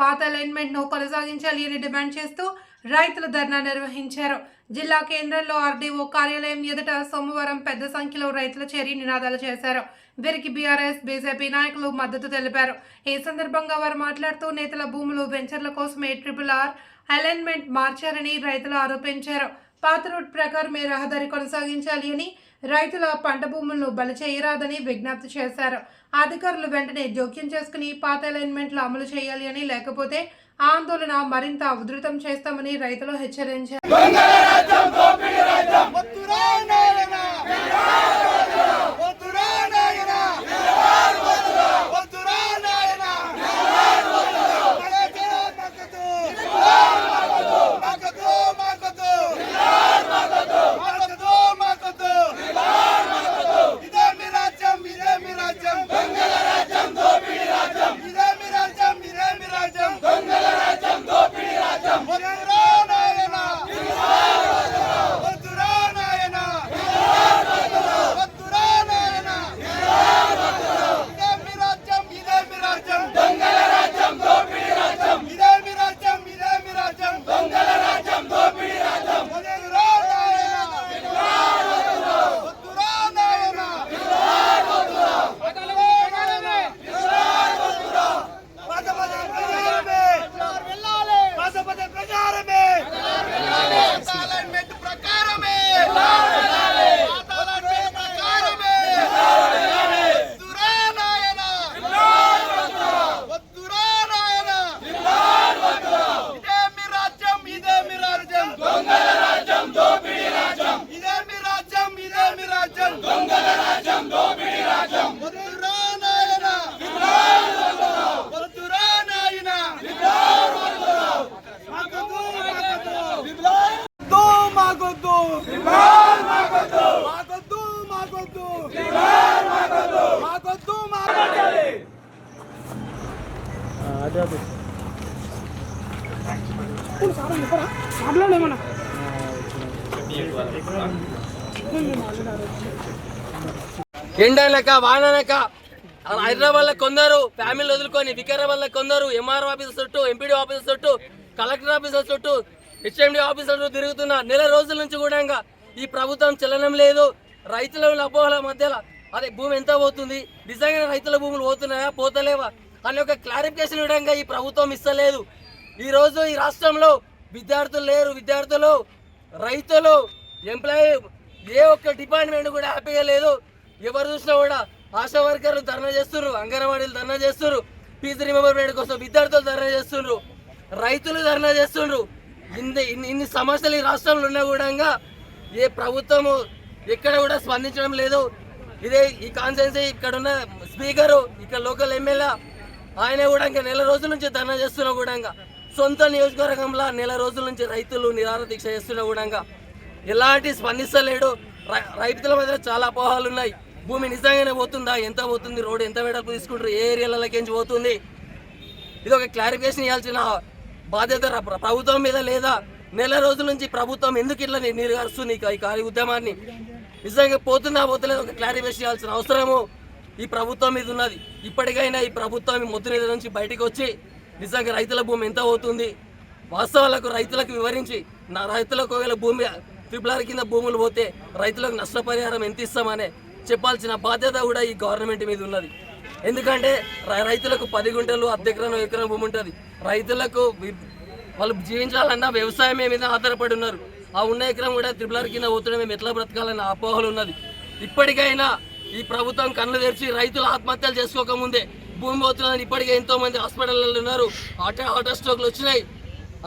పాత అలైన్మెంట్ను కొనసాగించాలి అని డిమాండ్ చేస్తూ రైతులు ధర్నా నిర్వహించారు. జిల్లా కేంద్రంలో ఆర్డీఓ కార్యాలయం ఎదుట సోమవారం పెద్ద సంఖ్యలో రైతులు చేరి నినాదాలు చేశారు. వీరికి బీఆర్ఎస్ బీజేపీ నాయకులు మద్దతు తెలిపారు. ఈ సందర్భంగా వారు మాట్లాడుతూ నేతల భూములు వెంచర్ల కోసమే ట్రిపుల్ ఆర్ అలైన్మెంట్ మార్చారని రైతులు ఆరోపించారు. పాత రూట్ ప్రకారమే రహదారి కొనసాగించాలి అని రైతుల పంట భూములను బలి చేయరాదని విజ్ఞప్తి చేశారు. అధికారులు వెంటనే జోక్యం చేసుకుని పాత అలైన్మెంట్లు అమలు చేయాలి అని లేకపోతే ఆందోళన మరింత ఉధృతం చేస్తామని రైతులు హెచ్చరించారు. ఎండనక వాననక హైదరాబాద్లో కొందరు ఫ్యామిలీ వదులుకొని వికారాబాద్లో కొందరు ఎంఆర్ఓ ఆఫీసర్ చుట్టూ ఎంపీడీ ఆఫీస్ చుట్టూ కలెక్టర్ ఆఫీసర్ చుట్టూ హెచ్ఎండి ఆఫీసర్ చుట్టూ తిరుగుతున్న నెల రోజుల నుంచి కూడా ఇంకా ఈ ప్రభుత్వం చలనం లేదు. రైతుల అపోహల మధ్యలో అదే భూమి ఎంత పోతుంది? నిజంగా రైతుల భూములు పోతున్నాయా పోతలేవా? అనే ఒక క్లారిఫికేషన్ ఇవ్వడంగా ఈ ప్రభుత్వం ఇస్తలేదు. ఈ రోజు ఈ రాష్ట్రంలో విద్యార్థులు లేరు విద్యార్థులు రైతులు ఎంప్లాయీ ఏ ఒక్క డిపార్ట్మెంట్ కూడా హ్యాపీగా లేదు ఎవరు చూసినా కూడా ఆశా వర్కర్లు ధర్నా చేస్తున్నారు అంగన్వాడీలు ధర్నా చేస్తున్నారు ఫీజు రిమెంబర్మెంట్ కోసం విద్యార్థులు ధర్నా చేస్తున్నారు రైతులు ధర్నా చేస్తుండ్రు ఇన్ని ఇన్ని- ఇన్ని సమస్యలు ఈ రాష్ట్రంలో ఉన్నా కూడా ఏ ప్రభుత్వము ఎక్కడ కూడా స్పందించడం లేదు. ఇదే ఈ కాన్సెన్సీ ఇక్కడ ఉన్న స్పీకరు ఇక్కడ లోకల్ ఎమ్మెల్యే ఆయన కూడా ఇంకా నెల రోజుల నుంచి ధర్నా చేస్తున్నా కూడా సొంత నియోజకవర్గంలో నెల రోజుల నుంచి రైతులు నిరాహార దీక్ష చేస్తున్న కూడా ఎలాంటి స్పందిస్తలేడు రైతుల మధ్య చాలా అపోహాలు ఉన్నాయి. భూమి నిజంగానే పోతుందా? ఎంత పోతుంది? రోడ్డు ఎంత వెడల్పు తీసుకుంటారు? ఏ ఏరియాలకేంచి పోతుంది? ఇది ఒక క్లారిఫికేషన్ ఇవ్వాల్సిన బాధ్యత ప్రభుత్వం మీద లేదా నెల రోజుల నుంచి ప్రభుత్వం ఎందుకు ఇట్లా నిరుగారుస్తుంది నీరుగారుస్తుంది ఈ కార్య ఉద్యమాన్ని? నిజంగా పోతుందా? పోతలేదు? ఒక క్లారిఫికేషన్ ఇవ్వాల్సిన అవసరము ఈ ప్రభుత్వం మీద ఉన్నది. ఇప్పటికైనా ఈ ప్రభుత్వం ఈ మొద్దు నుంచి బయటకు వచ్చి నిజంగా రైతుల భూమి ఎంత అవుతుంది? వాస్తవాలకు రైతులకు వివరించి నా రైతులకు ఒకవేళ భూమి ట్రిపుల్ కింద భూములు పోతే రైతులకు నష్టపరిహారం ఎంత ఇస్తామనే చెప్పాల్సిన బాధ్యత కూడా ఈ గవర్నమెంట్ మీద ఉన్నది. ఎందుకంటే రైతులకు పది గుంటలు అర్ధ ఎకరం ఎకరం భూమి ఉంటుంది. రైతులకు వాళ్ళు జీవించాలన్నా వ్యవసాయం మీద ఆధారపడి ఉన్నారు. ఆ ఉన్న ఎకరం కూడా త్రిపుల్ కింద పోతుంటే మేము ఎట్లా బ్రతకాలన్న అపోహలు ఉన్నది. ఇప్పటికైనా ఈ ప్రభుత్వం కళ్ళు తెరిచి రైతులు ఆత్మహత్యలు చేసుకోకముందే భూమి పోతుందని ఇప్పటికే ఎంతో మంది హాస్పిటల్లో ఉన్నారు. హార్ట్ హార్ట్ స్ట్రోక్లు వచ్చినాయి.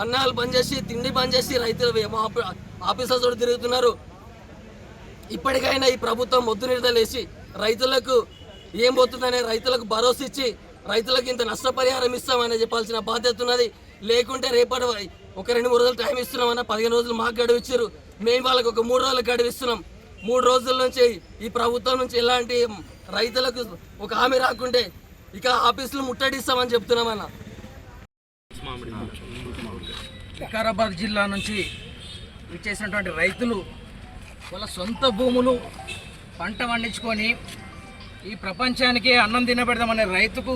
అన్నాలు బంద్ చేసి తిండి బంద్ చేసి రైతులు ఆఫీసర్స్ కూడా తిరుగుతున్నారు. ఇప్పటికైనా ఈ ప్రభుత్వం మొద్దు నిర్దలేసి రైతులకు ఏం పోతుందనే రైతులకు భరోసా ఇచ్చి రైతులకు ఇంత నష్టపరిహారం ఇస్తామని చెప్పాల్సిన బాధ్యత ఉన్నది. లేకుంటే రేపటి ఒక రెండు మూడు రోజులు టైం ఇస్తున్నామన్న పదిహేను రోజులు మాకు గడువు ఇచ్చారు. మేము వాళ్ళకి ఒక మూడు రోజులు గడువు ఇస్తున్నాం. మూడు రోజుల నుంచి ఈ ప్రభుత్వం నుంచి ఎలాంటి రైతులకు ఒక హామీ రాకుంటే ఇక ఆఫీసులు ముట్టడిస్తామని చెప్తున్నామన్న వికారాబాద్ జిల్లా నుంచి ఇచ్చేసినటువంటి రైతులు వాళ్ళ సొంత భూములు పంట పండించుకొని ఈ ప్రపంచానికి అన్నం తినబెడదామనే రైతుకు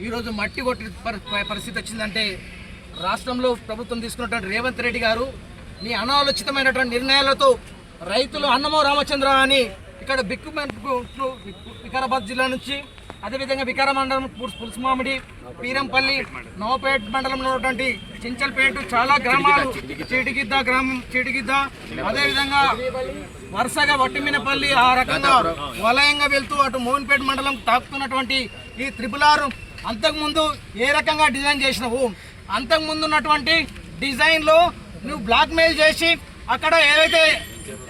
ఈరోజు మట్టి కొట్టి పరి- పరిస్థితి వచ్చిందంటే రాష్ట్రంలో ప్రభుత్వం తీసుకున్నటువంటి రేవంత్ రెడ్డి గారు నీ అనాలోచితమైనటువంటి నిర్ణయాలతో రైతులు అన్నమో రామచంద్ర అని ఇక్కడ బిక్కు వికారాబాద్ జిల్లా నుంచి అదేవిధంగా వికార మండలం పులుసు పులుసుమామిడి పీరంపల్లి నవపేట్ మండలంలో ఉన్నటువంటి చించల్పేట చాలా గ్రామాలు చిటిగిద్ద గ్రామం చిటిగిద్ద అదేవిధంగా వరుసగా వట్టిమినపల్లి ఆ రకంగా వలయంగా వెళ్తూ అటు మోహన్పేట మండలం తాకుతున్నటువంటి ఈ త్రిపుల్ ఆర్ అంతకుముందు ఏ రకంగా డిజైన్ చేసినావు? అంతకుముందు ఉన్నటువంటి డిజైన్లో నువ్వు బ్లాక్ మెయిల్ చేసి అక్కడ ఏవైతే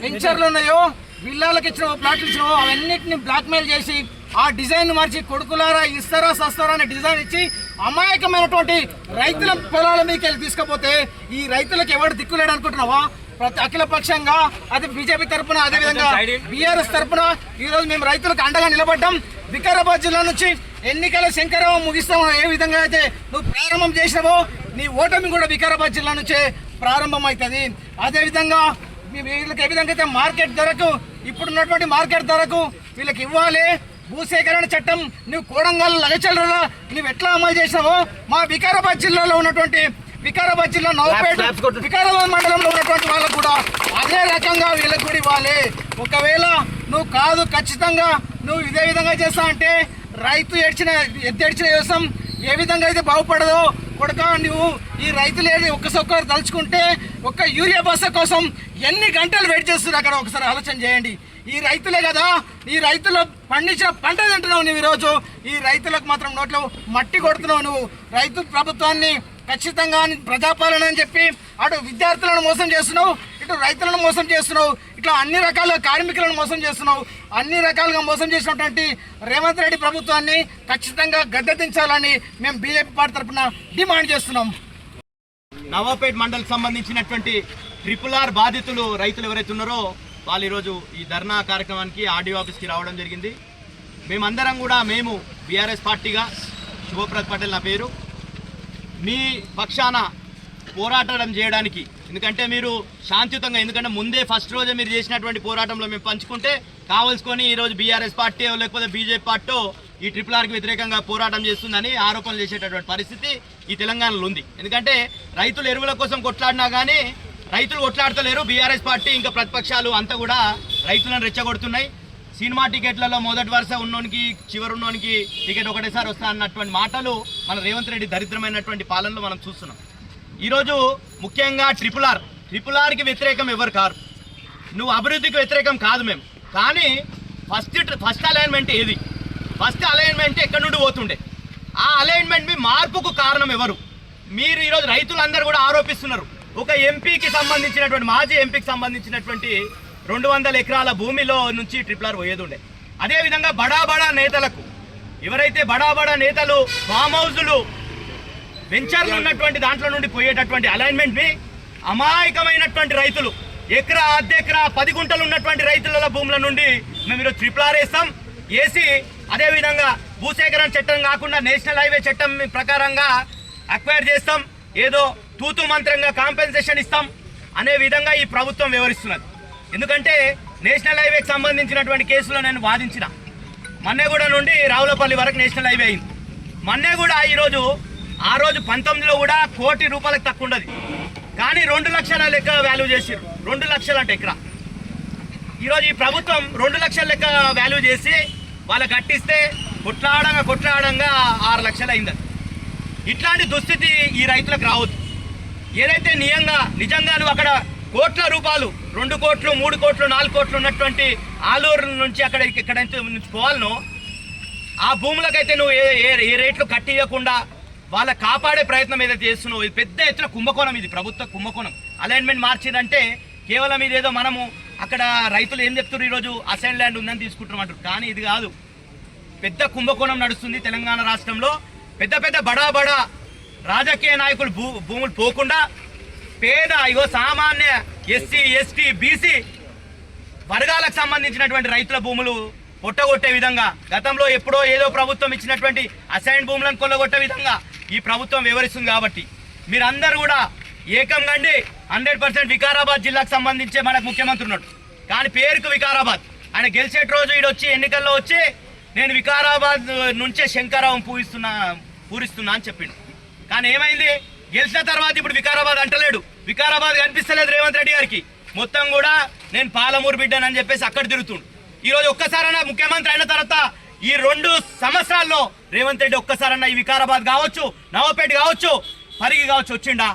వెంచర్లు ఉన్నాయో విల్లాలకు ఇచ్చినావో ప్లాట్లు ఇచ్చినావో అవన్నిటిని బ్లాక్ మెయిల్ చేసి ఆ డిజైన్ మార్చి కొడుకులారా ఇస్తారా సస్తారా అనే డిజైన్ ఇచ్చి అమాయకమైనటువంటి రైతుల పొలాల మీదకి వెళ్ళి తీసుకపోతే ఈ రైతులకు ఎవరు దిక్కులేడు అనుకుంటున్నావా? ప్రతి అఖిల పక్షంగా అది బీజేపీ తరపున అదేవిధంగా బీఆర్ఎస్ తరపున ఈ రోజు మేము రైతులకు అండగా నిలబడ్డాం. వికారాబాద్ జిల్లా నుంచి ఎన్నికల శంకరావం ముగిస్తాం ఏ విధంగా అయితే నువ్వు ప్రారంభం చేసినావో నీ ఓటమి కూడా వికారాబాద్ జిల్లా నుంచే ప్రారంభం అవుతుంది అదేవిధంగా మీ- వీళ్ళకి ఏ విధంగా అయితే మార్కెట్ ధరకు ఇప్పుడున్నటువంటి మార్కెట్ ధరకు వీళ్ళకి ఇవ్వాలి. భూసేకరణ చట్టం నువ్వు కోడంగల్ లగచల్లలో నువ్వు ఎట్లా అమలు చేసినావో మా వికారాబాద్ జిల్లాలో ఉన్నటువంటి వికారాబాద్ జిల్లా నవపేట వికారాబాద్ మండలంలో ఉన్నటువంటి వాళ్ళకు కూడా అదే రకంగా వీళ్ళకి కూడా ఇవ్వాలి. ఒకవేళ నువ్వు కాదు ఖచ్చితంగా నువ్వు ఇదే విధంగా చేస్తా అంటే రైతు ఏడ్చిన ఎద్దెడ్చిన వ్యవసాయం ఏ విధంగా అయితే బాగుపడదో కొడక నువ్వు ఈ రైతులు ఏది ఒక్కసొక్కరు తలుచుకుంటే ఒక్క యూరియా బస్స కోసం ఎన్ని గంటలు వెయిట్ చేస్తున్నారు? అక్కడ ఒకసారి ఆలోచన చేయండి. ఈ రైతులే కదా ఈ రైతులు పండించిన పంట తింటున్నావు నువ్వు ఈరోజు. ఈ రైతులకు మాత్రం నోట్లో మట్టి కొడుతున్నావు నువ్వు. రైతు ప్రభుత్వాన్ని ఖచ్చితంగా ప్రజాపాలన అని చెప్పి అటు విద్యార్థులను మోసం చేస్తున్నావు ఇటు రైతులను మోసం చేస్తున్నావు ఇట్లా అన్ని రకాల కార్మికులను మోసం చేస్తున్నావు. అన్ని రకాలుగా మోసం చేసినటువంటి రేవంత్ రెడ్డి ప్రభుత్వాన్ని ఖచ్చితంగా గద్దెదించాలని మేము బీజేపీ పార్టీ తరఫున డిమాండ్ చేస్తున్నాం. నవాపేట్ మండల్ సంబంధించినటువంటి ట్రిపుల్ ఆర్ బాధితులు రైతులు ఎవరైతే ఉన్నారో వాళ్ళు ఈరోజు ఈ ధర్నా కార్యక్రమానికి ఆర్డీఓ ఆఫీస్కి రావడం జరిగింది. మేమందరం కూడా మేము బీఆర్ఎస్ పార్టీగా శుభప్రద్ పటేల్ నా పేరు. మీ పక్షాన పోరాటం చేయడానికి ఎందుకంటే మీరు శాంతియుతంగా ఎందుకంటే ముందే ఫస్ట్ రోజే మీరు చేసినటువంటి పోరాటంలో మేము పంచుకుంటే కావలసుకొని ఈరోజు బీఆర్ఎస్ పార్టీ లేకపోతే బీజేపీ పార్టీ ఈ ట్రిపుల్ ఆర్కి వ్యతిరేకంగా పోరాటం చేస్తుందని ఆరోపణలు చేసేటటువంటి పరిస్థితి ఈ తెలంగాణలో ఉంది. ఎందుకంటే రైతులు ఎరువుల కోసం కొట్లాడినా కానీ రైతులు కొట్లాడతలేరు. బీఆర్ఎస్ పార్టీ ఇంకా ప్రతిపక్షాలు అంతా కూడా రైతులను రెచ్చగొడుతున్నాయి. సినిమా టికెట్లలో మొదటి వరుస ఉన్నోనికి చివరి ఉన్నోనికి టికెట్ ఒకటేసారి వస్తా అన్నటువంటి మాటలు మన రేవంత్ రెడ్డి దరిద్రమైనటువంటి పాలనలో మనం చూస్తున్నాం. ఈరోజు ముఖ్యంగా ట్రిపుల్ ఆర్. ట్రిపుల్ ఆర్కి వ్యతిరేకం ఎవరు కారు? నువ్వు అభివృద్ధికి వ్యతిరేకం కాదు మేము. కానీ ఫస్ట్ ఫస్ట్ అలైన్మెంట్ ఏది? ఫస్ట్ అలైన్మెంట్ ఎక్కడి నుండి పోతుండే? ఆ అలైన్మెంట్ మీ మార్పుకు కారణం ఎవరు? మీరు ఈరోజు రైతులందరూ కూడా ఆరోపిస్తున్నారు. ఒక ఎంపీకి సంబంధించినటువంటి మాజీ ఎంపీకి సంబంధించినటువంటి రెండు వందల ఎకరాల భూమిలో నుంచి ట్రిపుల్ ఆర్ పోయేది ఉండే అదేవిధంగా బడా బడా నేతలకు ఎవరైతే బడా బడా నేతలు ఫామ్ హౌజులు వెంచర్లు ఉన్నటువంటి దాంట్లో నుండి పోయేటటువంటి అలైన్మెంట్ని అమాయకమైనటువంటి రైతులు ఎకరా అర్ధెకరా పది గుంటలు ఉన్నటువంటి రైతుల భూముల నుండి మేము ఈరోజు ట్రిపుల్ ఆర్ వేస్తాం. వేసి అదేవిధంగా భూసేకరణ చట్టం కాకుండా నేషనల్ హైవే చట్టం ప్రకారంగా అక్వైర్ చేస్తాం. ఏదో తూతు మంత్రంగా కాంపెన్సేషన్ ఇస్తాం అనే విధంగా ఈ ప్రభుత్వం వివరిస్తున్నది ఎందుకంటే నేషనల్ హైవేకి సంబంధించినటువంటి కేసులో నేను వాదించిన. మన్నెగూడ నుండి రావులపల్లి వరకు నేషనల్ హైవే అయింది. మన్నెగూడ ఈరోజు ఆ రోజు పంతొమ్మిదిలో కూడా కోటి రూపాయలకు తక్కువ ఉండదు. కానీ రెండు లక్షల లెక్క వాల్యూ చేసారు రెండు లక్షలు అంటే ఇక్కడ ఈరోజు ఈ ప్రభుత్వం రెండు లక్షల లెక్క వాల్యూ చేసి వాళ్ళకి కట్టిస్తే కొట్లాడంగా కొట్లాడంగా ఆరు లక్షలు అయింది అది. ఇట్లాంటి దుస్థితి ఈ రైతులకు రావద్దు. ఏదైతే నియంగా నిజంగా నువ్వు అక్కడ కోట్ల రూపాయలు రెండు కోట్లు మూడు కోట్లు నాలుగు కోట్లు ఉన్నటువంటి ఆలూరు నుంచి అక్కడ ఇక్కడ నుంచి పోవాలనో ఆ భూములకైతే నువ్వు ఏ ఏ- ఏ రేట్లు కట్టియకుండా వాళ్ళ కాపాడే ప్రయత్నం ఏదైతే చేస్తున్నావు ఇది పెద్ద ఎత్తున కుంభకోణం ఇది ప్రభుత్వ కుంభకోణం. అలైన్మెంట్ మార్చిందంటే కేవలం ఇదేదో మనము అక్కడ రైతులు ఏం చెప్తున్నారు ఈరోజు? అసైన్ ల్యాండ్ ఉందని తీసుకుంటున్నామంటారు కానీ ఇది కాదు. పెద్ద కుంభకోణం నడుస్తుంది తెలంగాణ రాష్ట్రంలో. పెద్ద పెద్ద బడా బడా రాజకీయ నాయకులు భూ భూములు పోకుండా పేద ఇగో సామాన్య ఎస్సీ ఎస్టీ బీసీ వర్గాలకు సంబంధించినటువంటి రైతుల భూములు కొట్టగొట్టే విధంగా గతంలో ఎప్పుడో ఏదో ప్రభుత్వం ఇచ్చినటువంటి అసైన్ భూములను కొల్లగొట్టే విధంగా ఈ ప్రభుత్వం వివరిస్తుంది కాబట్టి మీరందరూ కూడా ఏకం కండి. హండ్రెడ్ పర్సెంట్ వికారాబాద్ జిల్లాకు సంబంధించే మనకు ముఖ్యమంత్రి ఉన్నాడు. కానీ పేరుకు వికారాబాద్. ఆయన గెలిచే రోజు ఈడొచ్చి ఎన్నికల్లో వచ్చి నేను వికారాబాద్ నుంచే శంకరావం పూజిస్తున్నా పూరిస్తున్నా అని చెప్పిండు. కానీ ఏమైంది? గెలిచిన తర్వాత ఇప్పుడు వికారాబాద్ అంటలేడు. వికారాబాద్ కనిపిస్తలేదు రేవంత్ రెడ్డి గారికి. మొత్తం కూడా నేను పాలమూరు బిడ్డనని చెప్పేసి అక్కడ తిరుగుతుండు. ఈ రోజు ఒక్కసారైనా ముఖ్యమంత్రి అయిన తర్వాత ఈ రెండు సంవత్సరాల్లో రేవంత్ రెడ్డి ఒక్కసారన్నా ఈ వికారాబాద్ కావచ్చు నవపేట కావచ్చు పరిగి కావచ్చు వచ్చిండా?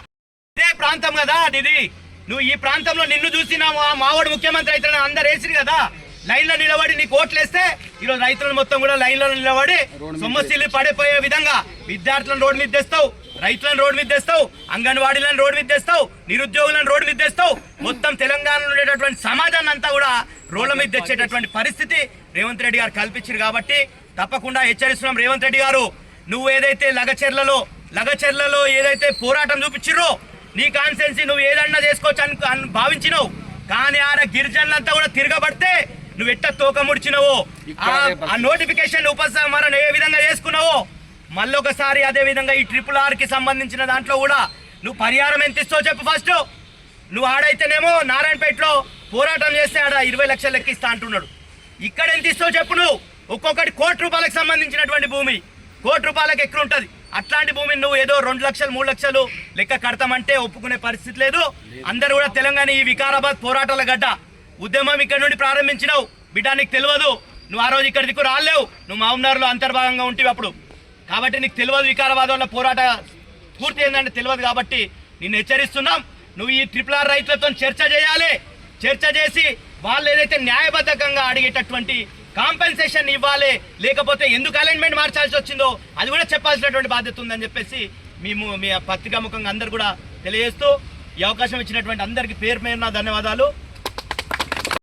ఇదే ప్రాంతం కదా ఇది నువ్వు ఈ ప్రాంతంలో నిన్ను చూసి నా మా- మావాడు ముఖ్యమంత్రి అయితే అందరు వేసిరు కదా. లైన్లో నిలబడి నీకు ఓట్లు వేస్తే ఈరోజు రైతులను మొత్తం కూడా లైన్లో నిలబడి సొమ్మసిల్లి పడిపోయే విధంగా విద్యార్థులను మీద తెస్తావు. రైతులను రోడ్డు మీద తెస్తావు అంగన్వాడీలను రోడ్డు మీద తెస్తావు నిరుద్యోగులను రోడ్డు మీద తెస్తావు. మొత్తం తెలంగాణలో ఉండేటటువంటి సమాజాన్ని అంతా కూడా రోడ్ల మీద తెచ్చేటటువంటి పరిస్థితి రేవంత్ రెడ్డి గారు కల్పించారు కాబట్టి తప్పకుండా హెచ్చరిస్తున్నాం రేవంత్ రెడ్డి గారు. నువ్వు ఏదైతే లగచెర్లలో లగచెర్లలో ఏదైతే పోరాటం చూపించిర్రో నీ కాన్సెన్సీ నువ్వు ఏదన్నా చేసుకోవచ్చు అని భావించినావు. కానీ ఆడ గిరిజనులంతా కూడా తిరగబడితే నువ్వు ఎట్ట తోక ముడిచినవో? ఆ నోటిఫికేషన్ ఉపసంహరణ ఏ విధంగా చేసుకున్నావో? మళ్ళొకసారి అదే విధంగా ఈ ట్రిపుల్ ఆర్కి సంబంధించిన దాంట్లో కూడా నువ్వు పరిహారం ఎంత ఇస్తావు చెప్పు ఫస్ట్ నువ్వు ఆడైతేనేమో నారాయణపేటలో పోరాటం చేస్తే ఆడ ఇరవై లక్షలు లెక్కిస్తా అంటున్నాడు. ఇక్కడ ఎంత ఇస్తావు చెప్పు నువ్వు. ఒక్కొక్కటి కోటి రూపాయలకు సంబంధించినటువంటి భూమి. కోటి రూపాయలకు ఎక్కువ ఉంటుంది అట్లాంటి భూమిని నువ్వు ఏదో రెండు లక్షలు మూడు లక్షలు లెక్క కడతామంటే ఒప్పుకునే పరిస్థితి లేదు. అందరూ కూడా తెలంగాణ ఈ వికారాబాద్ పోరాటాల గడ్డ. ఉద్యమం ఇక్కడ నుండి ప్రారంభించినావు. బిడ్డ నీకు తెలియదు. నువ్వు ఆ రోజు ఇక్కడ దిక్కు రాలేవు. నువ్వు మహమ్నార్లో అంతర్భాగంగా ఉంటివి అప్పుడు. కాబట్టి నీకు తెలియదు వికారాబాద్ వల్ల పోరాట పూర్తి ఏంటంటే తెలియదు కాబట్టి నిన్ను హెచ్చరిస్తున్నాం. నువ్వు ఈ ట్రిపుల్ ఆర్ రైతులతో చర్చ చేయాలి. చర్చ చేసి వాళ్ళు ఏదైతే న్యాయబద్ధకంగా అడిగేటటువంటి కాంపెన్సేషన్ ఇవ్వాలి లేకపోతే ఎందుకు అలైన్మెంట్ మార్చాల్సి వచ్చిందో అది కూడా చెప్పాల్సినటువంటి బాధ్యత ఉందని చెప్పేసి మేము మీ పత్రికా ముఖంగా అందరు కూడా తెలియజేస్తూ ఈ అవకాశం ఇచ్చినటువంటి అందరికీ పేరు పేరున ధన్యవాదాలు.